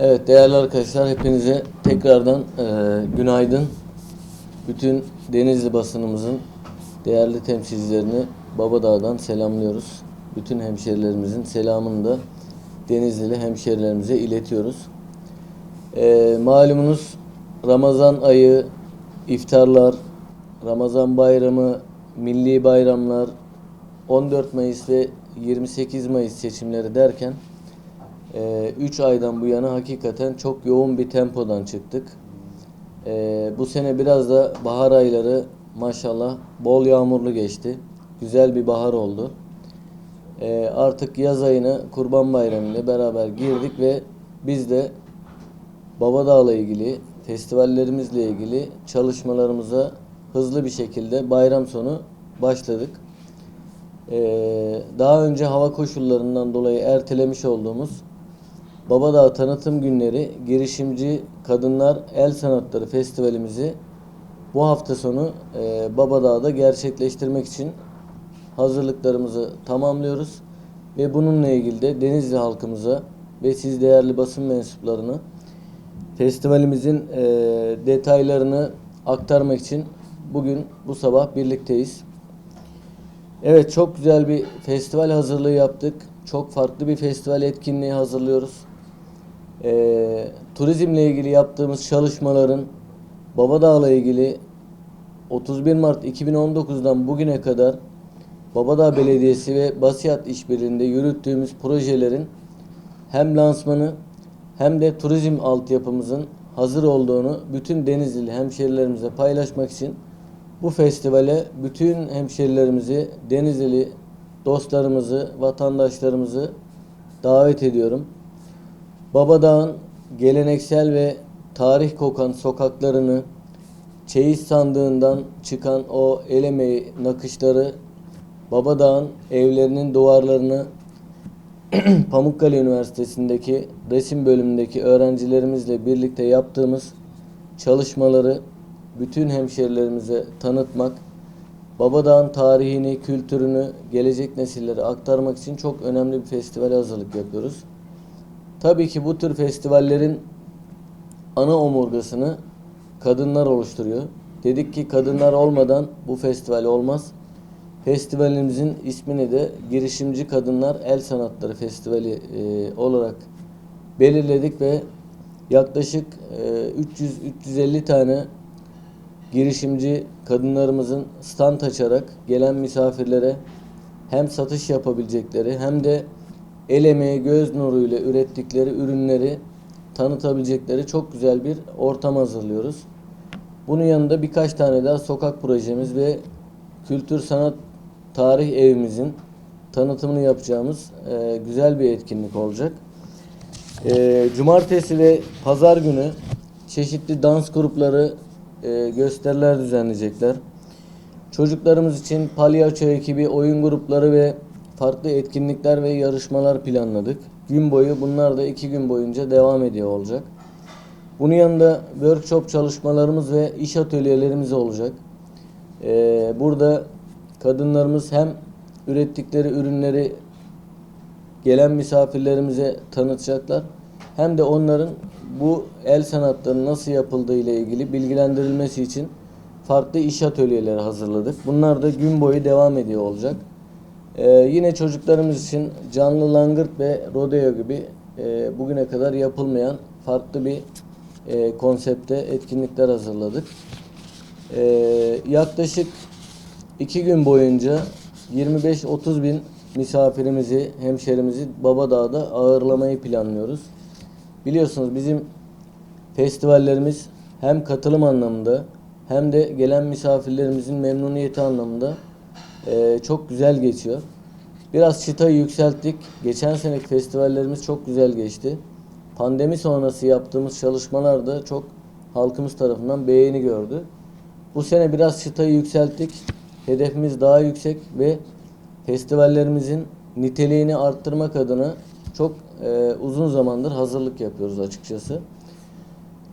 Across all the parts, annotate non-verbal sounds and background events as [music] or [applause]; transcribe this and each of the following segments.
Evet değerli arkadaşlar hepinize tekrardan e, günaydın. Bütün Denizli basınımızın değerli temsilcilerini Babadağ'dan selamlıyoruz. Bütün hemşerilerimizin selamını da Denizlili hemşerilerimize iletiyoruz. E, malumunuz Ramazan ayı, iftarlar, Ramazan bayramı, milli bayramlar, 14 Mayıs ve 28 Mayıs seçimleri derken 3 aydan bu yana hakikaten çok yoğun bir tempodan çıktık. Ee, bu sene biraz da bahar ayları maşallah bol yağmurlu geçti. Güzel bir bahar oldu. Ee, artık yaz ayına Kurban Bayramı beraber girdik ve biz de Babadağ'la ilgili, festivallerimizle ilgili çalışmalarımıza hızlı bir şekilde bayram sonu başladık. Ee, daha önce hava koşullarından dolayı ertelemiş olduğumuz Babadağ Tanıtım Günleri Girişimci Kadınlar El Sanatları Festivalimizi bu hafta sonu e, Babadağ'da gerçekleştirmek için hazırlıklarımızı tamamlıyoruz. Ve bununla ilgili de Denizli halkımıza ve siz değerli basın mensuplarını festivalimizin e, detaylarını aktarmak için bugün bu sabah birlikteyiz. Evet çok güzel bir festival hazırlığı yaptık. Çok farklı bir festival etkinliği hazırlıyoruz. Ee, turizmle ilgili yaptığımız çalışmaların Babadağ'la ilgili 31 Mart 2019'dan bugüne kadar Babadağ Belediyesi ve Basiyat İşbirliği'nde yürüttüğümüz projelerin hem lansmanı hem de turizm altyapımızın hazır olduğunu bütün Denizli hemşerilerimize paylaşmak için bu festivale bütün hemşerilerimizi, Denizli dostlarımızı, vatandaşlarımızı davet ediyorum. Babadağ'ın geleneksel ve tarih kokan sokaklarını, çeyiz sandığından çıkan o el emeği nakışları, Babadağ'ın evlerinin duvarlarını [clears throat] Pamukkale Üniversitesi'ndeki resim bölümündeki öğrencilerimizle birlikte yaptığımız çalışmaları bütün hemşerilerimize tanıtmak, Babadağ'ın tarihini, kültürünü gelecek nesillere aktarmak için çok önemli bir festival hazırlık yapıyoruz. Tabii ki bu tür festivallerin ana omurgasını kadınlar oluşturuyor. Dedik ki kadınlar olmadan bu festival olmaz. Festivalimizin ismini de Girişimci Kadınlar El Sanatları Festivali e, olarak belirledik ve yaklaşık e, 300-350 tane girişimci kadınlarımızın stand açarak gelen misafirlere hem satış yapabilecekleri hem de el emeği göz nuruyla ürettikleri ürünleri tanıtabilecekleri çok güzel bir ortam hazırlıyoruz. Bunun yanında birkaç tane daha sokak projemiz ve kültür sanat tarih evimizin tanıtımını yapacağımız e, güzel bir etkinlik olacak. E, cumartesi ve pazar günü çeşitli dans grupları e, gösteriler düzenleyecekler. Çocuklarımız için palyaço ekibi, oyun grupları ve farklı etkinlikler ve yarışmalar planladık. Gün boyu bunlar da iki gün boyunca devam ediyor olacak. Bunun yanında workshop çalışmalarımız ve iş atölyelerimiz olacak. Ee, burada kadınlarımız hem ürettikleri ürünleri gelen misafirlerimize tanıtacaklar hem de onların bu el sanatlarının nasıl yapıldığı ile ilgili bilgilendirilmesi için farklı iş atölyeleri hazırladık. Bunlar da gün boyu devam ediyor olacak. Ee, yine çocuklarımız için canlı langırt ve rodeo gibi e, bugüne kadar yapılmayan farklı bir e, konsepte etkinlikler hazırladık. Ee, yaklaşık iki gün boyunca 25-30 bin misafirimizi, hemşerimizi Babadağ'da ağırlamayı planlıyoruz. Biliyorsunuz bizim festivallerimiz hem katılım anlamında hem de gelen misafirlerimizin memnuniyeti anlamında e, çok güzel geçiyor. Biraz çıtayı yükselttik. Geçen seneki festivallerimiz çok güzel geçti. Pandemi sonrası yaptığımız çalışmalar da çok halkımız tarafından beğeni gördü. Bu sene biraz çıtayı yükselttik. Hedefimiz daha yüksek ve festivallerimizin niteliğini arttırmak adına çok e, uzun zamandır hazırlık yapıyoruz açıkçası.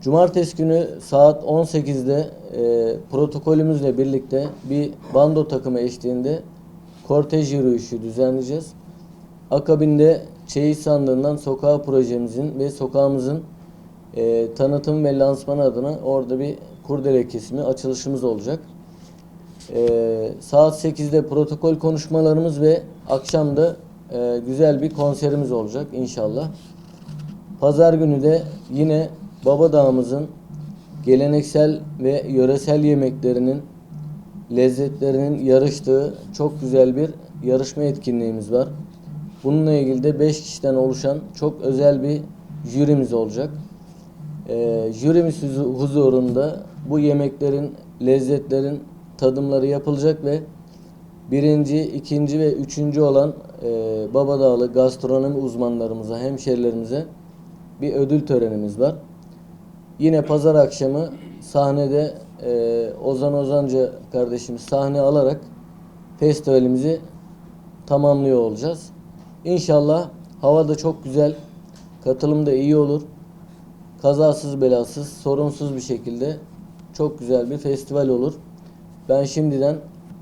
Cumartesi günü saat 18'de e, protokolümüzle birlikte bir bando takımı eşliğinde kortej yürüyüşü düzenleyeceğiz. Akabinde Çeyiz Sandığı'ndan sokağa projemizin ve sokağımızın e, tanıtım ve lansmanı adına orada bir kurdele kesimi açılışımız olacak. E, saat 8'de protokol konuşmalarımız ve akşam da e, güzel bir konserimiz olacak inşallah. Pazar günü de yine Babadağ'ımızın geleneksel ve yöresel yemeklerinin lezzetlerinin yarıştığı çok güzel bir yarışma etkinliğimiz var. Bununla ilgili de 5 kişiden oluşan çok özel bir jürimiz olacak. Ee, jürimiz huzu- huzurunda bu yemeklerin, lezzetlerin tadımları yapılacak ve birinci, ikinci ve üçüncü olan e, Babadağlı gastronomi uzmanlarımıza, hemşerilerimize bir ödül törenimiz var. Yine pazar akşamı sahnede e, Ozan Ozanca kardeşimiz sahne alarak festivalimizi tamamlıyor olacağız. İnşallah hava da çok güzel, katılım da iyi olur. Kazasız belasız, sorunsuz bir şekilde çok güzel bir festival olur. Ben şimdiden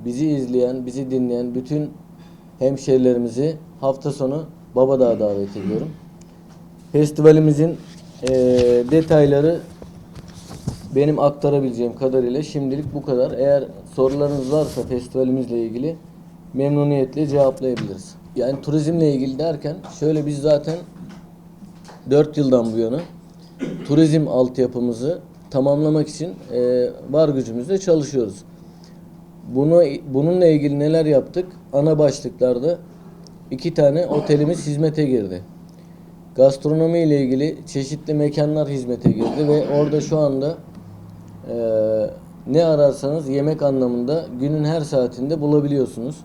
bizi izleyen, bizi dinleyen bütün hemşerilerimizi hafta sonu Babadağ'a davet ediyorum. Festivalimizin eee, detayları benim aktarabileceğim kadarıyla şimdilik bu kadar. Eğer sorularınız varsa festivalimizle ilgili memnuniyetle cevaplayabiliriz. Yani turizmle ilgili derken şöyle biz zaten 4 yıldan bu yana turizm altyapımızı tamamlamak için eee, var gücümüzle çalışıyoruz. Bunu bununla ilgili neler yaptık? Ana başlıklarda iki tane otelimiz hizmete girdi. Gastronomi ile ilgili çeşitli mekanlar hizmete girdi ve orada şu anda eee, ne ararsanız yemek anlamında günün her saatinde bulabiliyorsunuz.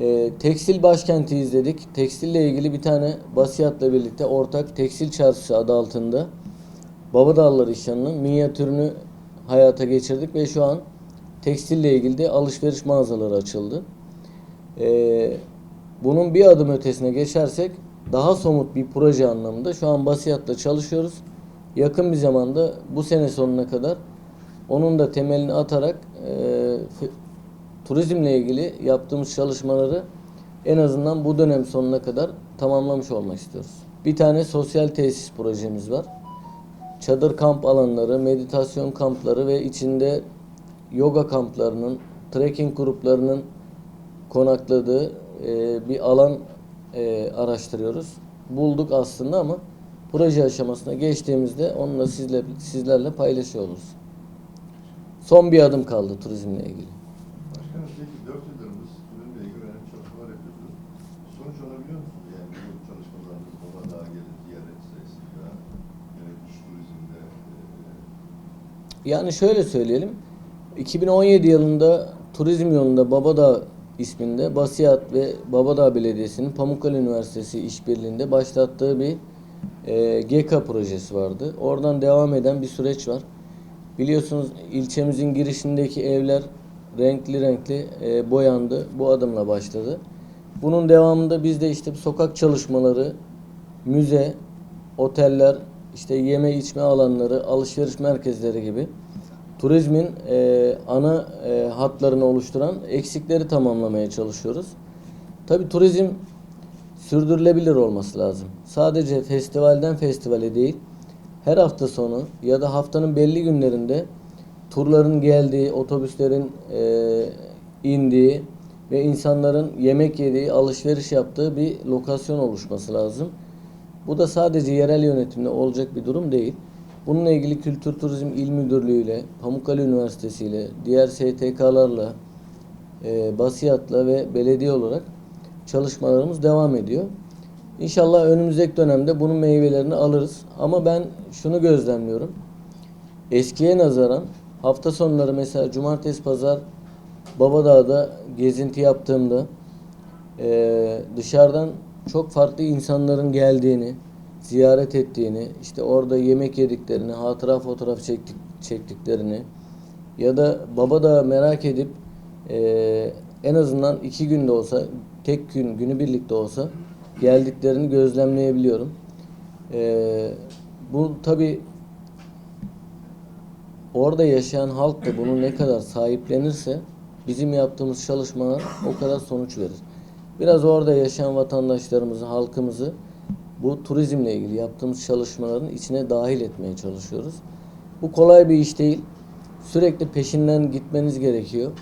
Eee, tekstil başkenti izledik. Tekstille ilgili bir tane Basiyat'la birlikte ortak tekstil çarşısı adı altında Babadağlar İşhanı'nın minyatürünü hayata geçirdik ve şu an tekstille ilgili de alışveriş mağazaları açıldı. Ee, bunun bir adım ötesine geçersek daha somut bir proje anlamında şu an Basiyat'la çalışıyoruz. Yakın bir zamanda bu sene sonuna kadar onun da temelini atarak e, turizmle ilgili yaptığımız çalışmaları en azından bu dönem sonuna kadar tamamlamış olmak istiyoruz. Bir tane sosyal tesis projemiz var. Çadır kamp alanları, meditasyon kampları ve içinde yoga kamplarının, trekking gruplarının konakladığı e, bir alan e, araştırıyoruz. Bulduk aslında ama proje aşamasına geçtiğimizde onunla sizle, sizlerle paylaşıyor oluruz. Son bir adım kaldı turizmle ilgili. Başkanım peki 4 yıldır biz turizmle ilgili önemli çalışmalar yapıyoruz. Sonuç alabiliyor musunuz? Yani bu çalışmalarımız baba daha gelir ziyaret sayısında, yani iş turizmde, e, Yani şöyle söyleyelim. 2017 yılında turizm yolunda Babadağ isminde Basiyat ve Babadağ Belediyesi'nin Pamukkale Üniversitesi işbirliğinde başlattığı bir e, GEKA projesi vardı. Oradan devam eden bir süreç var. Biliyorsunuz ilçemizin girişindeki evler renkli renkli e, boyandı. Bu adımla başladı. Bunun devamında biz de işte sokak çalışmaları, müze, oteller, işte yeme içme alanları, alışveriş merkezleri gibi turizmin e, ana e, hatlarını oluşturan eksikleri tamamlamaya çalışıyoruz. Tabi turizm sürdürülebilir olması lazım. Sadece festivalden festivale değil, her hafta sonu ya da haftanın belli günlerinde turların geldiği, otobüslerin e, indiği ve insanların yemek yediği, alışveriş yaptığı bir lokasyon oluşması lazım. Bu da sadece yerel yönetimle olacak bir durum değil. Bununla ilgili Kültür Turizm İl Müdürlüğü ile, Pamukkale Üniversitesi ile, diğer STK'larla, e, Basiyat'la ve belediye olarak çalışmalarımız devam ediyor. İnşallah önümüzdeki dönemde bunun meyvelerini alırız. Ama ben şunu gözlemliyorum. Eskiye nazaran hafta sonları mesela cumartesi pazar Babadağ'da gezinti yaptığımda eee, dışarıdan çok farklı insanların geldiğini, ziyaret ettiğini, işte orada yemek yediklerini, hatıra fotoğraf çektik, çektiklerini ya da Babadağ'ı merak edip eee, en azından iki günde olsa, tek gün, günü birlikte olsa geldiklerini gözlemleyebiliyorum. Ee, bu tabi orada yaşayan halk da bunu ne kadar sahiplenirse bizim yaptığımız çalışmalar o kadar sonuç verir. Biraz orada yaşayan vatandaşlarımızı, halkımızı bu turizmle ilgili yaptığımız çalışmaların içine dahil etmeye çalışıyoruz. Bu kolay bir iş değil. Sürekli peşinden gitmeniz gerekiyor.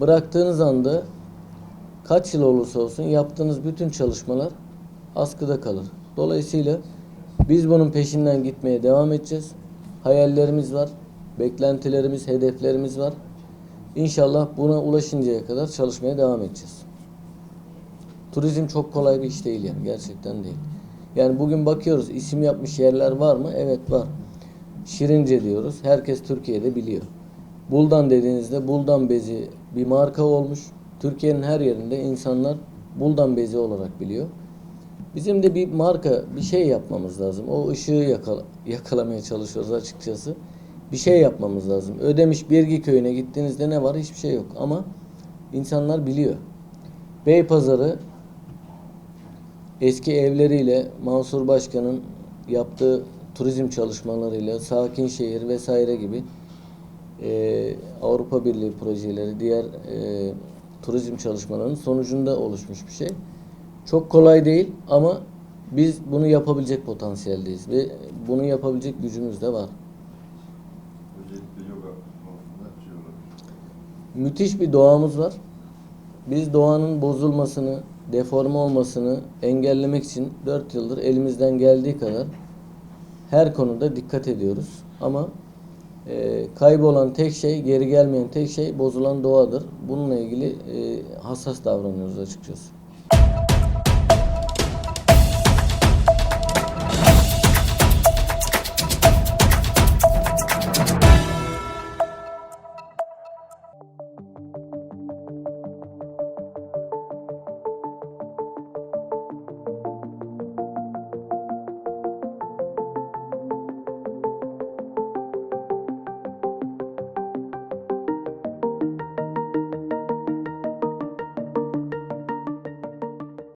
Bıraktığınız anda kaç yıl olursa olsun yaptığınız bütün çalışmalar askıda kalır. Dolayısıyla biz bunun peşinden gitmeye devam edeceğiz. Hayallerimiz var, beklentilerimiz, hedeflerimiz var. İnşallah buna ulaşıncaya kadar çalışmaya devam edeceğiz. Turizm çok kolay bir iş değil yani gerçekten değil. Yani bugün bakıyoruz isim yapmış yerler var mı? Evet var. Şirince diyoruz. Herkes Türkiye'de biliyor. Buldan dediğinizde Buldan bezi bir marka olmuş. Türkiye'nin her yerinde insanlar Buldan bezi olarak biliyor. Bizim de bir marka, bir şey yapmamız lazım. O ışığı yakala- yakalamaya çalışıyoruz açıkçası. Bir şey yapmamız lazım. Ödemiş Birgi köyüne gittiğinizde ne var? Hiçbir şey yok. Ama insanlar biliyor. Beypazarı eski evleriyle Mansur Başkan'ın yaptığı turizm çalışmalarıyla Sakin Şehir vesaire gibi e, Avrupa Birliği projeleri, diğer e, turizm çalışmalarının sonucunda oluşmuş bir şey. Çok kolay değil ama biz bunu yapabilecek potansiyeldeyiz ve bunu yapabilecek gücümüz de var. Özellikle yoga konusunda şey. Müthiş bir doğamız var. Biz doğanın bozulmasını, deforme olmasını engellemek için 4 yıldır elimizden geldiği kadar her konuda dikkat ediyoruz. Ama e, kaybolan tek şey, geri gelmeyen tek şey bozulan doğadır. Bununla ilgili e, hassas davranıyoruz açıkçası.